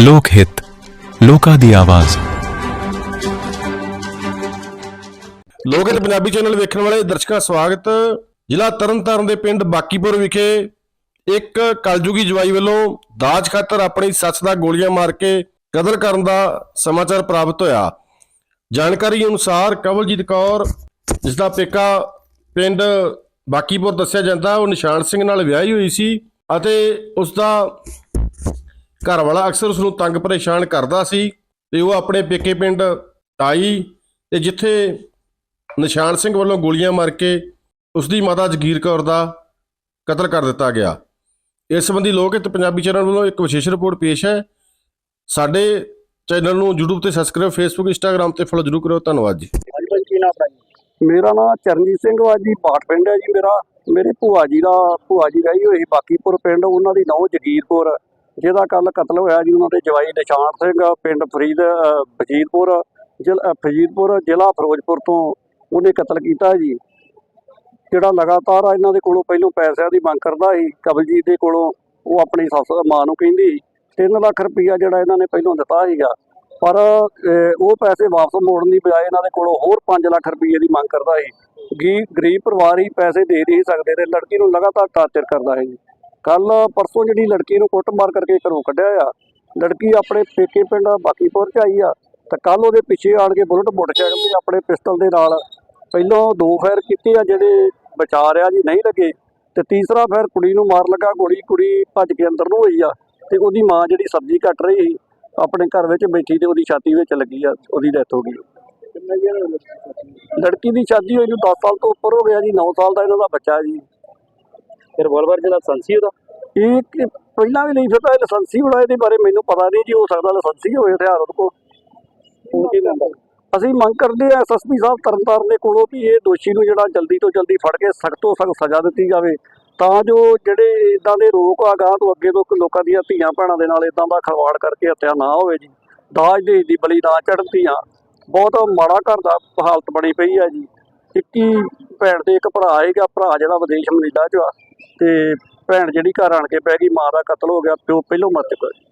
ਲੋਕ ਹਿੱਤ, ਲੋਕਾਂ ਦੀ ਆਵਾਜ਼। ਲੋਕ ਤੇ ਪੰਜਾਬੀ ਚੈਨਲ ਵੇਖਣ ਵਾਲੇ ਦਰਸ਼ਕਾਂ ਸਵਾਗਤ। ਜ਼ਿਲ੍ਹਾ ਤਰਨਤਾਰਨ ਦੇ ਪਿੰਡ ਬਾਕੀਪੁਰ ਵਿਖੇ ਇੱਕ ਕਲਯੁਗੀ ਜਵਾਈ ਵੱਲੋਂ ਦਾਜ ਖਾਤਰ ਆਪਣੀ ਸੱਸ ਦਾ ਗੋਲੀਆਂ ਮਾਰ ਕੇ ਕਤਲ ਕਰਨ ਦਾ ਸਮਾਚਾਰ ਪ੍ਰਾਪਤ ਹੋਇਆ। ਜਾਣਕਾਰੀ ਅਨੁਸਾਰ ਕਵਲਜੀਤ ਕੌਰ ਜਿਸ ਦਾ ਪੇਕਾ ਪਿੰਡ ਬਾਕੀਪੁਰ ਦੱਸਿਆ ਜਾਂਦਾ, ਉਹ ਨਿਸ਼ਾਨ ਸਿੰਘ ਨਾਲ ਵਿਆਹੀ ਹੋਈ ਸੀ ਅਤੇ ਉਸ ਦਾ ਘਰ ਵਾਲਾ ਅਕਸਰ ਉਸ ਨੂੰ ਤੰਗ ਪਰੇਸ਼ਾਨ ਕਰਦਾ ਸੀ ਤੇ ਉਹ ਆਪਣੇ ਪੇਕੇ ਪਿੰਡ ਆਈ ਤੇ ਜਿੱਥੇ ਨਿਸ਼ਾਨ ਸਿੰਘ ਵੱਲੋਂ ਗੋਲੀਆਂ ਮਾਰ ਕੇ ਉਸ ਦੀ ਮਾਤਾ ਜਗੀਰ ਕੌਰ ਦਾ ਕਤਲ ਕਰ ਦਿੱਤਾ ਗਿਆ। ਇਸ ਸੰਬੰਧੀ ਲੋਕ ਹਿੱਤ ਪੰਜਾਬੀ ਚੈਨਲ ਵੱਲੋਂ ਇੱਕ ਵਿਸ਼ੇਸ਼ ਰਿਪੋਰਟ ਪੇਸ਼ ਹੈ। ਸਾਡੇ ਚੈਨਲ ਨੂੰ YouTube ਤੇ ਸਬਸਕ੍ਰਾਈਬ Facebook Instagram ਤੇ ਫੋਲੋ ਜ਼ਰੂਰ ਕਰੋ ਧੰਨਵਾਦ ਜੀ। ਨਾਮ ਮੇਰਾ ਨਾਮ ਚਰਨਜੀਤ ਸਿੰਘ ਵਾ ਜੀ ਬਾਟ ਪਿੰਡ ਹੈ ਜੀ ਮੇਰਾ। ਮੇਰੇ ਭੂਆ ਜੀ ਦਾ ਭੂਆ ਜੀ ਰਹੀ ਹੋਈ ਬਾਕੀਪੁਰ ਪਿੰਡ ਉਹਨਾਂ ਦੀ ਨੌ ਜਗੀਰਪੁਰ ਜਿਹਦਾ ਕੱਲ ਕਤਲ ਹੋਇਆ ਜੀ, ਉਹਨਾਂ ਦੇ ਜਵਾਈ ਨਿਸ਼ਾਨ ਸਿੰਘ, ਪਿੰਡ ਫਰੀਦ ਫਜੀਦਪੁਰ ਫਰੀਦਪੁਰ ਜ਼ਿਲ੍ਹਾ ਜ਼ਿਲ੍ਹਾ ਫਿਰੋਜ਼ਪੁਰ ਤੋਂ ਉਹਨੇ ਕਤਲ ਕੀਤਾ ਜੀ। ਜਿਹੜਾ ਲਗਾਤਾਰ ਇਹਨਾਂ ਦੇ ਕੋਲੋਂ ਪਹਿਲੋਂ ਪੈਸਿਆਂ ਦੀ ਮੰਗ ਕਰਦਾ ਸੀ, ਕਬਲਜੀਤ ਦੇ ਕੋਲੋਂ, ਉਹ ਆਪਣੀ ਸੱਸ ਮਾਂ ਨੂੰ ਕਹਿੰਦੀ 3 ਲੱਖ ਰੁਪਈਆ ਜਿਹੜਾ ਇਹਨਾਂ ਨੇ ਪਹਿਲੋਂ ਦਿੱਤਾ ਸੀਗਾ। ਪਰ ਉਹ ਪੈਸੇ ਵਾਪਸ ਮੋੜਨ ਦੀ ਬਜਾਏ ਇਹਨਾਂ ਦੇ ਕੋਲੋਂ ਹੋਰ 5 ਲੱਖ ਰੁਪਈਏ ਦੀ ਮੰਗ ਕਰਦਾ ਸੀ। ਗੀ ਗਰੀਬ ਪਰਿਵਾਰ ਹੀ ਪੈਸੇ ਦੇ ਨਹੀਂ ਸਕਦੇ ਤੇ ਲੜਕੀ ਨੂੰ ਲਗਾਤਾਰ ਟਾਰਚਰ ਕਰਦਾ ਹੈ ਜੀ ਕੱਲ ਪਰਸੋਂ ਜਿਹੜੀ ਲੜਕੀ ਨੂੰ ਕੁੱਟਮਾਰ ਕਰਕੇ ਘਰੋਂ ਕੱਢਿਆ ਆ ਲੜਕੀ ਆਪਣੇ ਪੇਕੇ ਪਿੰਡ ਬਾਕੀਪੁਰ ਚ ਆਈ ਆ ਤਾਂ ਕੱਲ ਉਹਦੇ ਪਿੱਛੇ ਆਣ ਕੇ ਬੁਲਟ ਮੋਟਰਸਾਈਕਲ ਤੇ ਆਪਣੇ ਪਿਸਟਲ ਦੇ ਨਾਲ ਪਹਿਲਾਂ ਦੋ ਫਾਇਰ ਕੀਤੇ ਆ ਜਿਹੜੇ ਬਚਾ ਰਿਆ ਜੀ ਨਹੀਂ ਲੱਗੇ ਤੇ ਤੀਸਰਾ ਫਾਇਰ ਕੁੜੀ ਨੂੰ ਮਾਰ ਲੱਗਾ ਗੋਲੀ ਕੁੜੀ ਭੱਜ ਕੇ ਅੰਦਰ ਨੂੰ ਹੋਈ ਆ ਤੇ ਉਹਦੀ ਮਾਂ ਜਿਹੜੀ ਸਬਜ਼ੀ ਕੱਟ ਰਹੀ ਸੀ ਆਪਣੇ ਘਰ ਵਿੱਚ ਬੈਠੀ ਤੇ ਉਹਦੀ ਛਾਤੀ ਵਿੱਚ ਲੱਗੀ ਆ ਉਹਦੀ ਡੈਥ ਹੋ ਗਈ। ਲੜਕੀ ਦੀ ਸ਼ਾਦੀ ਹੋਈ ਨੂੰ 10 ਸਾਲ ਤੋਂ ਉੱਪਰ ਹੋ ਗਿਆ ਜੀ 9 ਸਾਲ ਦਾ ਇਹਨਾਂ ਦਾ ਬੱਚਾ ਜੀ। ਫਿਰ ਰਿਵਾਲਵਰ ਜਿਹੜਾ ਸੰਸੀ ਉਹਦਾ? ਇਹ ਕਿ ਪਹਿਲਾਂ ਵੀ ਨਹੀਂ ਫਿਰਦਾ ਲਾਇਸੈਂਸੀ ਹੋਣਾ ਇਹਦੇ ਬਾਰੇ ਮੈਨੂੰ ਪਤਾ ਨਹੀਂ ਜੀ ਹੋ ਸਕਦਾ ਲਾਇਸੈਂਸੀ ਹੋਵੇ ਹਥਿਆਰ ਉਹਦੇ ਕੋਲ। ਉਹ ਕੀ ਕਹਿੰਦਾ ਅਸੀਂ ਮੰਗ ਕਰਦੇ ਆ ਐਸਐਸਪੀ ਸਾਹਿਬ ਤਰਨਤਾਰਨ ਦੇ ਕੋਲੋਂ ਵੀ ਇਹ ਦੋਸ਼ੀ ਨੂੰ ਜਿਹੜਾ ਜਲਦੀ ਤੋਂ ਜਲਦੀ ਫੜ ਕੇ ਸਖਤ ਤੋਂ ਸਖਤ ਸਜ਼ਾ ਦਿੱਤੀ ਜਾਵੇ। ਤਾਂ ਜੋ ਜਿਹੜੇ ਇਦਾਂ ਦੇ ਰੋਕ ਆ ਗਾਂ ਤੋਂ ਅੱਗੇ ਤੋਂ ਲੋਕਾਂ ਦੀਆਂ ਧੀਆਂ ਭੈਣਾਂ ਦੇ ਨਾਲ ਇਦਾਂ ਦਾ ਖਲਵਾੜ ਕਰਕੇ ਹੱਤਿਆ ਨਾ ਹੋਵੇ ਜੀ। ਦਾਜ ਦੇ ਦੀ ਬਲੀ ਨਾ ਚੜ੍ਹਨ ਧੀਆਂ। ਬਹੁਤ ਮਾੜਾ ਘਰ ਦਾ ਹਾਲਤ ਬਣੀ ਪਈ ਹੈ ਜੀ। ਇੱਕ ਭੈਣ ਤੇ ਇੱਕ ਭਰਾ ਹੈਗਾ ਭਰਾ ਜਿਹੜਾ ਵਿਦੇਸ਼ ਮਨੀਲਾ ਚ ਆ। ਤੇ ਭੈਣ ਜਿਹੜੀ ਘਰ ਆਣ ਕੇ ਪੈ ਗਈ, ਮਾਂ ਦਾ ਕਤਲ ਹੋ ਗਿਆ, ਪਿਓ ਪਹਿਲੋਂ ਮਰ ਚੁੱਕਾ ਜੀ